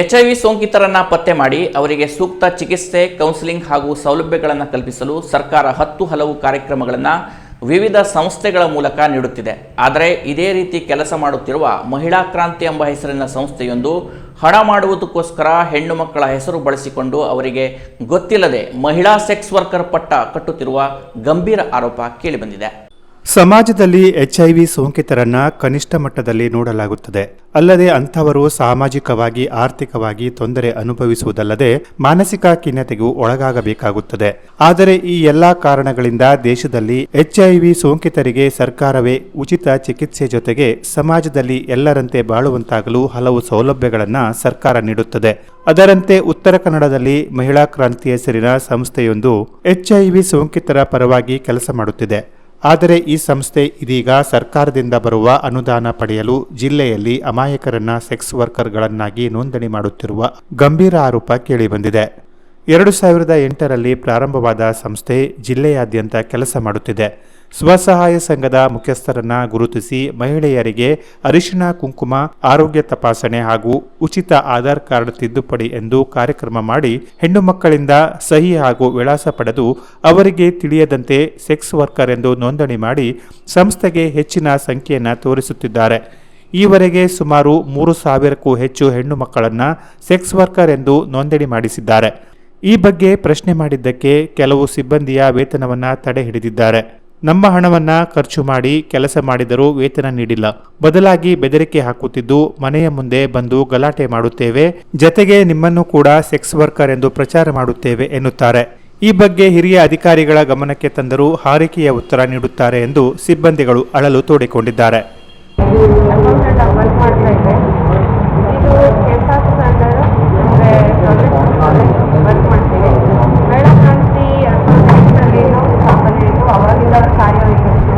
HIV ಸೋಂಕಿತರನ್ನು ಪತ್ತೆ ಮಾಡಿ ಅವರಿಗೆ ಸೂಕ್ತ ಚಿಕಿತ್ಸೆ, ಕೌನ್ಸಿಲಿಂಗ್ ಹಾಗೂ ಸೌಲಭ್ಯಗಳನ್ನು ಕಲ್ಪಿಸಲು ಸರ್ಕಾರ ಹತ್ತು ಹಲವು ಕಾರ್ಯಕ್ರಮಗಳನ್ನು ವಿವಿಧ ಸಂಸ್ಥೆಗಳ ಮೂಲಕ ನೀಡುತ್ತಿದೆ. ಆದರೆ ಇದೇ ರೀತಿ ಕೆಲಸ ಮಾಡುತ್ತಿರುವ ಮಹಿಳಾ ಕ್ರಾಂತಿ ಎಂಬ ಹೆಸರಿನ ಸಂಸ್ಥೆಯೊಂದು ಹಣ ಮಾಡುವುದಕ್ಕೋಸ್ಕರ ಹೆಣ್ಣು ಮಕ್ಕಳ ಹೆಸರು ಬಳಸಿಕೊಂಡು ಅವರಿಗೆ ಗೊತ್ತಿಲ್ಲದೆ ಮಹಿಳಾ ಸೆಕ್ಸ್ ವರ್ಕರ್ ಪಟ್ಟ ಕಟ್ಟುತ್ತಿರುವ ಗಂಭೀರ ಆರೋಪ ಕೇಳಿಬಂದಿದೆ. ಸಮಾಜದಲ್ಲಿ ಎಚ್ಐವಿ ಸೋಂಕಿತರನ್ನ ಕನಿಷ್ಠ ಮಟ್ಟದಲ್ಲಿ ನೋಡಲಾಗುತ್ತದೆ. ಅಲ್ಲದೆ ಅಂಥವರು ಸಾಮಾಜಿಕವಾಗಿ, ಆರ್ಥಿಕವಾಗಿ ತೊಂದರೆ ಅನುಭವಿಸುವುದಲ್ಲದೆ ಮಾನಸಿಕ ಖಿನ್ನತೆಗೂ ಒಳಗಾಗಬೇಕಾಗುತ್ತದೆ. ಆದರೆ ಈ ಎಲ್ಲಾ ಕಾರಣಗಳಿಂದ ದೇಶದಲ್ಲಿ ಎಚ್ಐವಿ ಸೋಂಕಿತರಿಗೆ ಸರ್ಕಾರವೇ ಉಚಿತ ಚಿಕಿತ್ಸೆ ಜೊತೆಗೆ ಸಮಾಜದಲ್ಲಿ ಎಲ್ಲರಂತೆ ಬಾಳುವಂತಾಗಲು ಹಲವು ಸೌಲಭ್ಯಗಳನ್ನು ಸರ್ಕಾರ ನೀಡುತ್ತದೆ. ಅದರಂತೆ ಉತ್ತರ ಕನ್ನಡದಲ್ಲಿ ಮಹಿಳಾ ಕ್ರಾಂತಿ ಹೆಸರಿನ ಸಂಸ್ಥೆಯೊಂದು ಎಚ್ಐವಿ ಸೋಂಕಿತರ ಪರವಾಗಿ ಕೆಲಸ ಮಾಡುತ್ತಿದೆ. ಆದರೆ ಈ ಸಂಸ್ಥೆ ಇದೀಗ ಸರ್ಕಾರದಿಂದ ಬರುವ ಅನುದಾನ ಪಡೆಯಲು ಜಿಲ್ಲೆಯಲ್ಲಿ ಅಮಾಯಕರನ್ನ ಸೆಕ್ಸ್ ವರ್ಕರ್ಗಳನ್ನಾಗಿ ನೋಂದಣಿ ಮಾಡುತ್ತಿರುವ ಗಂಭೀರ ಆರೋಪ ಕೇಳಿಬಂದಿದೆ. ಎರಡು ಸಾವಿರದ ಎಂಟರಲ್ಲಿ ಪ್ರಾರಂಭವಾದ ಸಂಸ್ಥೆ ಜಿಲ್ಲೆಯಾದ್ಯಂತ ಕೆಲಸ ಮಾಡುತ್ತಿದೆ. ಸ್ವಸಹಾಯ ಸಂಘದ ಮುಖ್ಯಸ್ಥರನ್ನ ಗುರುತಿಸಿ ಮಹಿಳೆಯರಿಗೆ ಅರಿಶಿಣ, ಕುಂಕುಮ, ಆರೋಗ್ಯ ತಪಾಸಣೆ ಹಾಗೂ ಉಚಿತ ಆಧಾರ್ ಕಾರ್ಡ್ ತಿದ್ದುಪಡಿ ಎಂದು ಕಾರ್ಯಕ್ರಮ ಮಾಡಿ ಹೆಣ್ಣು ಮಕ್ಕಳಿಂದ ಸಹಿ ಹಾಗೂ ವಿಳಾಸ ಪಡೆದು ಅವರಿಗೆ ತಿಳಿಯದಂತೆ ಸೆಕ್ಸ್ ವರ್ಕರ್ ಎಂದು ನೋಂದಣಿ ಮಾಡಿ ಸಂಸ್ಥೆಗೆ ಹೆಚ್ಚಿನ ಸಂಖ್ಯೆಯನ್ನು ತೋರಿಸುತ್ತಿದ್ದಾರೆ. ಈವರೆಗೆ ಸುಮಾರು ಮೂರು ಸಾವಿರಕ್ಕೂ ಹೆಚ್ಚು ಹೆಣ್ಣು ಮಕ್ಕಳನ್ನು ಸೆಕ್ಸ್ ವರ್ಕರ್ ಎಂದು ನೋಂದಣಿ ಮಾಡಿಸಿದ್ದಾರೆ. ಈ ಬಗ್ಗೆ ಪ್ರಶ್ನೆ ಮಾಡಿದ್ದಕ್ಕೆ ಕೆಲವು ಸಿಬ್ಬಂದಿಯ ವೇತನವನ್ನ ತಡೆ ಹಿಡಿದಿದ್ದಾರೆ. ನಮ್ಮ ಹಣವನ್ನ ಖರ್ಚು ಮಾಡಿ ಕೆಲಸ ಮಾಡಿದರೂ ವೇತನ ನೀಡಿಲ್ಲ. ಬದಲಾಗಿ ಬೆದರಿಕೆ ಹಾಕುತ್ತಿದ್ದು ಮನೆಯ ಮುಂದೆ ಬಂದು ಗಲಾಟೆ ಮಾಡುತ್ತೇವೆ. ಜತೆಗೆ ನಿಮ್ಮನ್ನು ಕೂಡ ಸೆಕ್ಸ್ ವರ್ಕರ್ ಎಂದು ಪ್ರಚಾರ ಮಾಡುತ್ತೇವೆ ಎನ್ನುತ್ತಾರೆ. ಈ ಬಗ್ಗೆ ಹಿರಿಯ ಅಧಿಕಾರಿಗಳ ಗಮನಕ್ಕೆ ತಂದರೂ ಹಾರಿಕೆಯ ಉತ್ತರ ನೀಡುತ್ತಾರೆ ಎಂದು ಸಿಬ್ಬಂದಿಗಳು ಅಳಲು ತೋಡಿಕೊಂಡಿದ್ದಾರೆ. Thank you.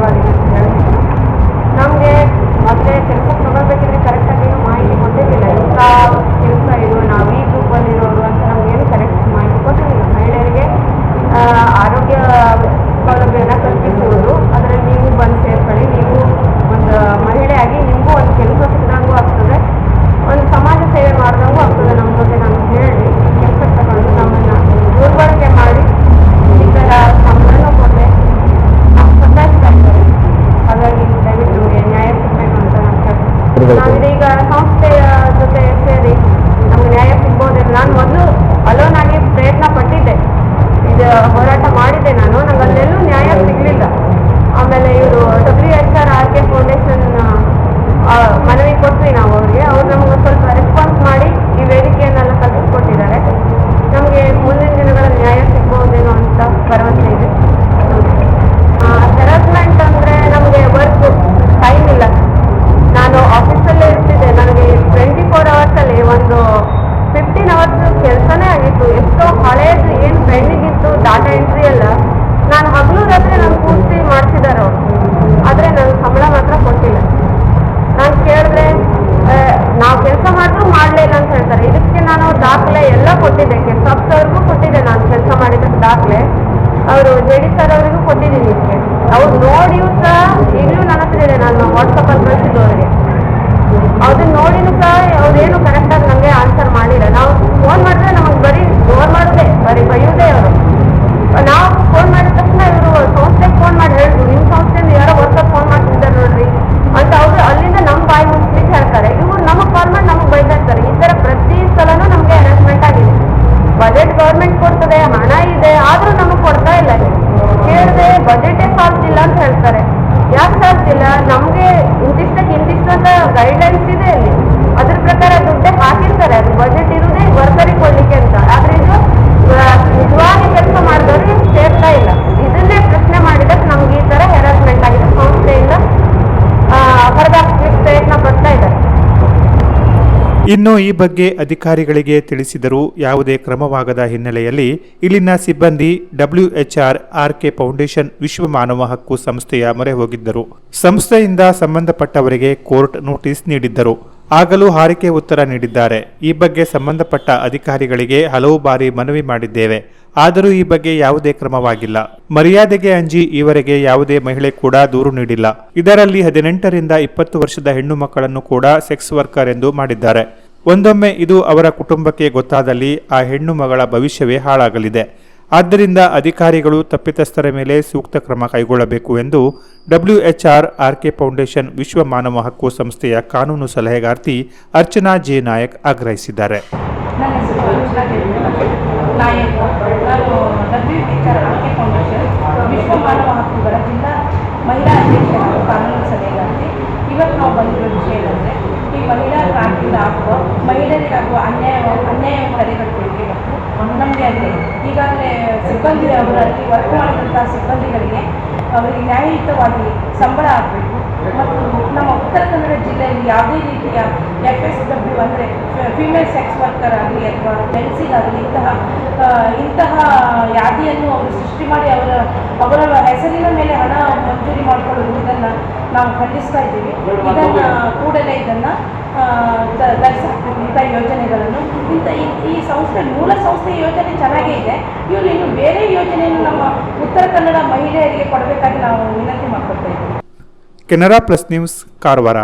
ಸಂಸ್ಥೆಯ ಜೊತೆ ಸೇರಿ ನಮ್ಗೆ ನ್ಯಾಯ ಸಿಗ್ಬೋದಿಲ್ಲ ನಾನು ಮೊದಲು ಅಲೋನ್ ಆಗಿ ಪ್ರಯತ್ನ ಪಟ್ಟಿದ್ದೆ. ಇದು ಹೋರಾಟ ಮಾಡಿದ್ದೆ ನಾನು. ನಂಗೆ ಅಲ್ಲೆಲ್ಲೂ ನ್ಯಾಯ ಸಿಗಲಿಲ್ಲ. ಆಮೇಲೆ ಇವರು W H R R K foundation ಮನವಿ ಕೊಟ್ವಿ ನಾವು ಅವ್ರಿಗೆ ಅವ್ರು ನಮ್ಗೆ ಸ್ವಲ್ಪ ರೆಸ್ಪಾನ್ಸ್ ಮಾಡಿ ಈ ವೇದಿಕೆಯನ್ನೆಲ್ಲ ಕಲ್ಪಿಸ್ಕೊಟ್ಟಿದ್ದಾರೆ ನಮಗೆ ಮುಂದಿನ ದಿನಗಳಲ್ಲಿ ನ್ಯಾಯ ಸಿಗ್ಬೋದೇನೋ ಅಂತ ಭರವಸೆ ಇದೆ ಹೆರಾಸ್ಮೆಂಟ್ ಅಂದರೆ ನಮಗೆ ವರ್ಕ್ ಟೈಮ್ ಇಲ್ಲ ನಾನು ಆಫೀಸಲ್ಲೇ ಇರ್ತಿದ್ದೆ ನನಗೆ ಟ್ವೆಂಟಿ ಫೋರ್ ಅವರ್ಸಲ್ಲಿ ಒಂದು ಫಿಫ್ಟೀನ್ ಅವರ್ಸ್ ಕೆಲಸನೇ ಆಗಿತ್ತು ಎಷ್ಟೋ ಹಳೇದು ಏನು ಪೆಂಡಿಂಗ್ ಇತ್ತು ಡಾಟಾ ಎಂಟ್ರಿ ಎಲ್ಲ ನಾನು ಹಗಲು ರಾತ್ರಿ ನಾನು ಕೂರಿಸಿ ಮಾಡಿಸಿದ್ದಾರೆ ಅವರು ಆದರೆ ನನಗೆ ಸಂಬಳ ಮಾತ್ರ ಕೊಟ್ಟಿಲ್ಲ ನಾನು ಕೇಳಿದ್ರೆ ನಾವು ಕೆಲಸ ಮಾಡಿದ್ರು ಮಾಡಲಿಲ್ಲ ಅಂತ ಹೇಳ್ತಾರೆ ಇದಕ್ಕೆ ನಾನು ದಾಖಲೆ ಎಲ್ಲ ಕೊಟ್ಟಿದ್ದೆ ಕೆಸಾಪ್ಸ್ ಅವ್ರಿಗೂ ಕೊಟ್ಟಿದ್ದೆ ನಾನು ಕೆಲಸ ಮಾಡಿದ್ದಕ್ಕೆ ದಾಖಲೆ ಅವರು ಜೆ ಡಿ ಸರ್ ಅವರಿಗೂ ಕೊಟ್ಟಿದ್ದೀನಿ ಇದಕ್ಕೆ ಅವ್ರು ನೋಡಿಯೂ ಸಹ ಈಗಲೂ ನನ್ನ ಹತ್ರ ಇದೆ ನಾನು ವಾಟ್ಸಪ್ಪಲ್ಲಿ ಕಳಿಸಿದ್ದು ಅವರಿಗೆ ಅದನ್ನ ನೋಡಿನೂ ಸಹ ಅವ್ರೇನು ಕರೆಕ್ಟಾಗಿ ನನಗೆ ಆನ್ಸರ್ ಮಾಡಿಲ್ಲ ನಾವು ಫೋನ್ ಮಾಡಿದ್ರೆ ನಮಗೆ ಬರೀ ಜೋರ್ ಮಾಡೋದೇ ಬರೀ ಬೈಯೋದೇ ಅವರು ನಾವು ಫೋನ್ ಮಾಡಿದ ತಕ್ಷಣ ಇವರು ಸಂಸ್ಥೆಗೆ ಫೋನ್ ಮಾಡಿ ಹೇಳಿದ್ರು ನಿಮ್ಮ ಸಂಸ್ಥೆಯಿಂದ ಯಾರೋ ವರ್ಕರ್ ಫೋನ್ ಮಾಡ್ತಿದ್ದಾರೆ ನೋಡ್ರಿ ಅಂತ ಅವರು ಅಲ್ಲಿಂದ ನಮ್ಮ ಬಾಯಿ ಮುಚ್ಲಿಕ್ಕೆ ಹೇಳ್ತಾರೆ ಇವ್ರು ನಮಗೆ ಕಾಲ್ ಮಾಡಿ ನಮಗೆ ಬೈತಾ ಇರ್ತಾರೆ ಈ ಥರ ಪ್ರತಿ ಸಲನೂ ನಮಗೆ ಹ್ಯಾರಾಸ್ಮೆಂಟ್ ಆಗಿದೆ ಬಜೆಟ್ ಗೌರ್ಮೆಂಟ್ ಕೊಡ್ತದೆ ಹಣ ಇದೆ ಆದರೂ ನಮಗೆ ಕೊಡ್ತಾ ಇಲ್ಲ ಕೇಳಿದ್ರೆ ಬಜೆಟೇ ಸಾಲ್ತಿಲ್ಲ ಅಂತ ಹೇಳ್ತಾರೆ. ಯಾಕೆ ಸಾಲ್ತಿಲ್ಲ ನಮಗೆ ಇಂತಿಷ್ಟಕ್ಕೆ ಇಂತಿಷ್ಟು ಅಂತ ಗೈಡ್ಲೈನ್ಸ್ ಇದೆ ಅಲ್ಲಿ. ಅದ್ರ ಪ್ರಕಾರ ದುಡ್ಡೆ ಹಾಕಿರ್ತಾರೆ. ಅದು ಬಜೆಟ್ ಇರುವುದೇ ವರ್ಕರಿಗೆ ಕೊಡ್ಲಿಕ್ಕೆ ಅಂತ ಆದ್ರೆ ಇದು ಆ, ನಿಜವಾಗಿ ಕೆಲಸ ಮಾಡಿದವರು ಸೇರ್ತಾ ಇಲ್ಲ ಇದನ್ನೇ ಪ್ರಶ್ನೆ ಮಾಡಿದಕ್ಕೆ ನಮ್ಗೆ ಈ ಥರ ಹೆರಾಸ್ಮೆಂಟ್ ಆಗಿದೆ ಸಂಸ್ಥೆಯಿಂದ ಹೊರದಾಕ್ಲಿಕ್ಕೆ ಪ್ರಯತ್ನ ಪಡ್ತಾ ಇದ್ದಾರೆ ಇನ್ನು ಈ ಬಗ್ಗೆ ಅಧಿಕಾರಿಗಳಿಗೆ ತಿಳಿಸಿದರೂ ಯಾವುದೇ ಕ್ರಮವಾಗದ ಹಿನ್ನೆಲೆಯಲ್ಲಿ ಇಲ್ಲಿನ ಸಿಬ್ಬಂದಿ ಡಬ್ಲ್ಯೂಎಚ್ಆರ್ ಆರ್ಕೆ ಫೌಂಡೇಶನ್ ವಿಶ್ವ ಮಾನವ ಹಕ್ಕು ಸಂಸ್ಥೆಯ ಮೊರೆ ಹೋಗಿದ್ದರು. ಸಂಸ್ಥೆಯಿಂದ ಸಂಬಂಧಪಟ್ಟವರಿಗೆ ಕೋರ್ಟ್ ನೋಟಿಸ್ ನೀಡಿದ್ದರು. ಆಗಲೂ ಹಾರಿಕೆ ಉತ್ತರ ನೀಡಿದ್ದಾರೆ. ಈ ಬಗ್ಗೆ ಸಂಬಂಧಪಟ್ಟ ಅಧಿಕಾರಿಗಳಿಗೆ ಹಲವು ಬಾರಿ ಮನವಿ ಮಾಡಿದ್ದೇವೆ. ಆದರೂ ಈ ಬಗ್ಗೆ ಯಾವುದೇ ಕ್ರಮವಾಗಿಲ್ಲ. ಮರ್ಯಾದೆಗೆ ಅಂಜಿ ಈವರೆಗೆ ಯಾವುದೇ ಮಹಿಳೆ ಕೂಡ ದೂರು ನೀಡಿಲ್ಲ. ಇದರಲ್ಲಿ ಹದಿನೆಂಟರಿಂದ ಇಪ್ಪತ್ತು ವರ್ಷದ ಹೆಣ್ಣು ಮಕ್ಕಳನ್ನು ಕೂಡ ಸೆಕ್ಸ್ ವರ್ಕರ್ ಎಂದು ಮಾಡಿದ್ದಾರೆ. ಒಂದೊಮ್ಮೆ ಇದು ಅವರ ಕುಟುಂಬಕ್ಕೆ ಗೊತ್ತಾದಲ್ಲಿ ಆ ಹೆಣ್ಣು ಮಗಳ ಭವಿಷ್ಯವೇ ಹಾಳಾಗಲಿದೆ. ಆದ್ದರಿಂದ ಅಧಿಕಾರಿಗಳು ತಪ್ಪಿತಸ್ಥರ ಮೇಲೆ ಸೂಕ್ತ ಕ್ರಮ ಕೈಗೊಳ್ಳಬೇಕು ಎಂದು ಡಬ್ಲ್ಯೂಎಚ್ಆರ್ ಆರ್ಕೆ ಫೌಂಡೇಶನ್ ವಿಶ್ವ ಮಾನವ ಹಕ್ಕು ಸಂಸ್ಥೆಯ ಕಾನೂನು ಸಲಹೆಗಾರ್ತಿ ಅರ್ಚನಾ ಜೆ. ನಾಯಕ್ ಆಗ್ರಹಿಸಿದ್ದಾರೆ. ವಿಶ್ವ ಮಾನವ ಮಹಿಳಾ ಅಧ್ಯಕ್ಷ ಕಾನೂನು ಮಹಿಳಾ ಕ್ರಾಂತಿಯಿಂದ ಆಗುವ ಮಹಿಳೆಯರಿಗಾಗುವ ಅನ್ಯಾಯ ಅನ್ಯಾಯ ತಡೆಗಟ್ಟುವಿಕೆ ಮತ್ತು ನಮಗೆ ಅಲ್ಲಿ ಈಗಾಗಲೇ ಸಿಬ್ಬಂದಿ ಅವರಲ್ಲಿ ವರ್ಕ್ ಮಾಡಿದಂಥ ಸಿಬ್ಬಂದಿಗಳಿಗೆ ಅವರಿಗೆ ನ್ಯಾಯಯುತವಾಗಿ ಸಂಬಳ ಆಗಬೇಕು. ಮತ್ತು ನಮ್ಮ ಉತ್ತರ ಕನ್ನಡ ಜಿಲ್ಲೆಯಲ್ಲಿ ಯಾವುದೇ ರೀತಿಯ ಎಫ್ ಎಸ್ ಡಬ್ಲ್ಯೂ ಅಂದರೆ ಫಿಮೇಲ್ ಸೆಕ್ಸ್ ವರ್ಕರ್ ಆಗಲಿ ಅಥವಾ ಜೆಂಟ್ಸಿಗಾಗಲಿ ಇಂತಹ ಇಂತಹ ಯಾದಿಯನ್ನು ಅವರು ಸೃಷ್ಟಿ ಮಾಡಿ ಅವರ ಅವರ ಹೆಸರಿನ ಮೇಲೆ ಹಣ ಮಂಜೂರಿ ಮಾಡಿಕೊಳ್ಳುವುದನ್ನು ನಾವು ಖಂಡಿಸ್ತಾ ಇದ್ದೀವಿ. ಇದನ್ನು ಕೂಡಲೇ ಇದನ್ನು ಧರಿಸಬೇಕು ಇಂಥ ಯೋಜನೆಗಳನ್ನು ಈ ಸಂಸ್ಥೆ, ಮೂಲ ಸಂಸ್ಥೆ ಯೋಜನೆ ಚೆನ್ನಾಗೇ ಇದೆ. ಇವರು ಇನ್ನು ಬೇರೆ ಯೋಜನೆಯನ್ನು ನಮ್ಮ ಉತ್ತರ ಕನ್ನಡ ಮಹಿಳೆಯರಿಗೆ ಕೊಡಬೇಕಾಗಿ ನಾವು ವಿನಂತಿ ಮಾಡ್ಕೊಳ್ತಾ ಇದ್ದೀವಿ. Canara plus news Karwar.